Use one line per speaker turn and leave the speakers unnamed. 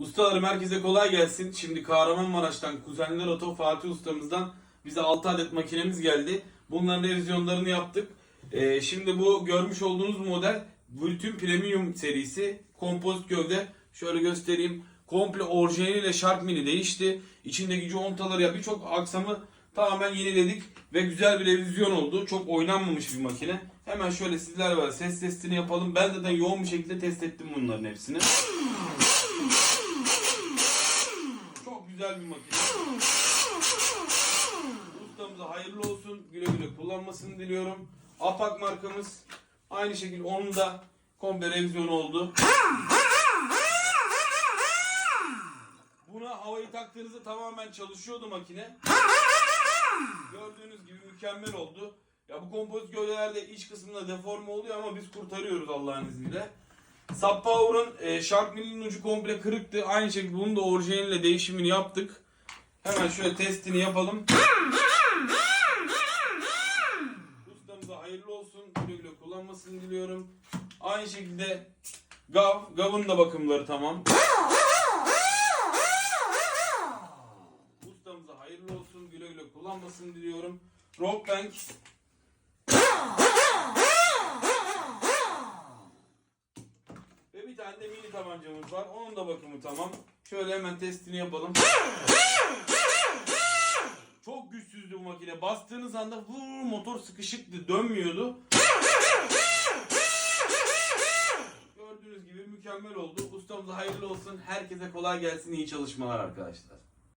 Ustalarım herkese kolay gelsin. Şimdi Kahramanmaraş'tan Kuzenler Oto Fatih ustamızdan bize 6 adet makinemiz geldi. Bunların revizyonlarını yaptık. Ee, şimdi bu görmüş olduğunuz model bütün premium serisi kompozit gövde. Şöyle göstereyim. Komple orijinaliyle Shark Mini değişti. İçindeki contaları ya birçok aksamı tamamen yeniledik ve güzel bir revizyon oldu. Çok oynanmamış bir makine. Hemen şöyle sizlerle beraber ses testini yapalım. Ben zaten yoğun bir şekilde test ettim bunların hepsini. Çok güzel bir makine. Ustamıza hayırlı olsun. Güle güle kullanmasını diliyorum. Apak markamız. Aynı şekilde onun da komple revizyonu oldu. Buna havayı taktığınızda tamamen çalışıyordu makine. Gördüğünüz gibi mükemmel oldu. Ya bu kompozit gövdelerde iç kısmında deforme oluyor ama biz kurtarıyoruz Allah'ın izniyle. Power'ın e, Shark Milli'nin ucu komple kırıktı. Aynı şekilde bunun da orijinaliyle değişimini yaptık. Hemen şöyle testini yapalım. Ustamıza hayırlı olsun. Güle güle kullanmasını diliyorum. Aynı şekilde Gav, Gav'ın da bakımları tamam. Ustamıza hayırlı olsun. Güle güle kullanmasını diliyorum. Rockbank. Ve bir tane de mini tabancamız var. Onun da bakımı tamam. Şöyle hemen testini yapalım. Çok güçsüzdü bu makine. Bastığınız anda vur motor sıkışıktı, dönmüyordu. Gördüğünüz gibi mükemmel oldu. Ustamıza hayırlı olsun. Herkese kolay gelsin. İyi çalışmalar arkadaşlar.